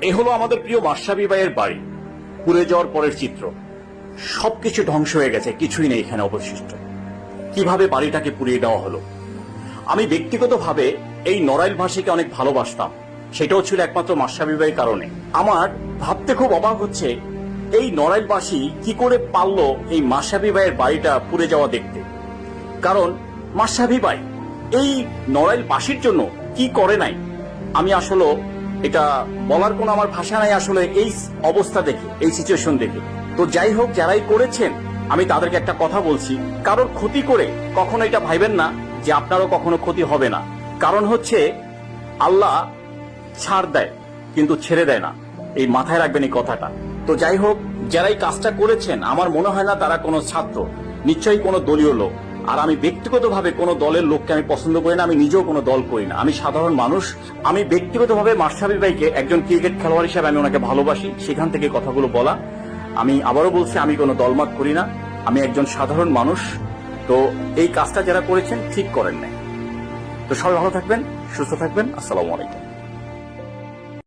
এ হলো আমাদের প্রিয় মাসাবি ভাইয়ের বাড়ি। পুড়ে যাওয়ার পরের চিত্র। সবকিছু ধ্বংস হয়ে গেছে, কিছুই নেই এখানে অবশিষ্ট। কীভাবে বাড়িটাকে পুড়িয়ে দেওয়া হলো? আমি ব্যক্তিগতভাবে এই নড়াইল ভাষীকে অনেক ভালোবাসতাম। সেটাও ছিল একমাত্র ভাইয়ের কারণে। আমার ভাবতে খুব অবাক হচ্ছে, এই নড়াইলবাসী কি করে পারল এই মাসাবি ভাইয়ের বাড়িটা পুড়ে যাওয়া দেখতে? কারণ মাসাবি ভাই, এই নড়াইল বাসীর জন্য কি করে নাই? আমি আসলে এটা বলার কোনো আমার ভাষা নাই আসলে এই অবস্থা দেখে, এই সিচুয়েশন দেখে। তো যাই হোক, যারাই করেছেন, আমি তাদেরকে একটা কথা বলছি। কারোর ক্ষতি করে কখনো এটা ভাইবেন না যে আপনারও কখনো ক্ষতি হবে না। কারণ হচ্ছে, আল্লাহ ছাড় দেয়, কিন্তু ছেড়ে দেয় না। এই মাথায় রাখবেন এই কথাটা। তো যাই হোক যারা এই কাজটা করেছেন, আমার মনে হয় না তারা কোনো ছাত্র, নিশ্চয়ই কোনো দলীয় লোক। আর আমি ব্যক্তিগতভাবে কোনো দলের লোককে আমি পছন্দ করি না, আমি নিজেও কোনো দল করি না। আমি সাধারণ মানুষ, আমি ব্যক্তিগতভাবে মার্শাবি ভাইকে একজন ক্রিকেট খেলোয়াড় হিসেবে আমি ওনাকে ভালোবাসি, সেখান থেকে কথাগুলো বলা। আমি আবারও বলছি, আমি কোনো দলমাত করি না, আমি একজন সাধারণ মানুষ। তো এই কাজটা যারা করেছেন, ঠিক করেন নাই। তো সবাই ভালো থাকবেন, সুস্থ থাকবেন, আসসালামু আলাইকুম।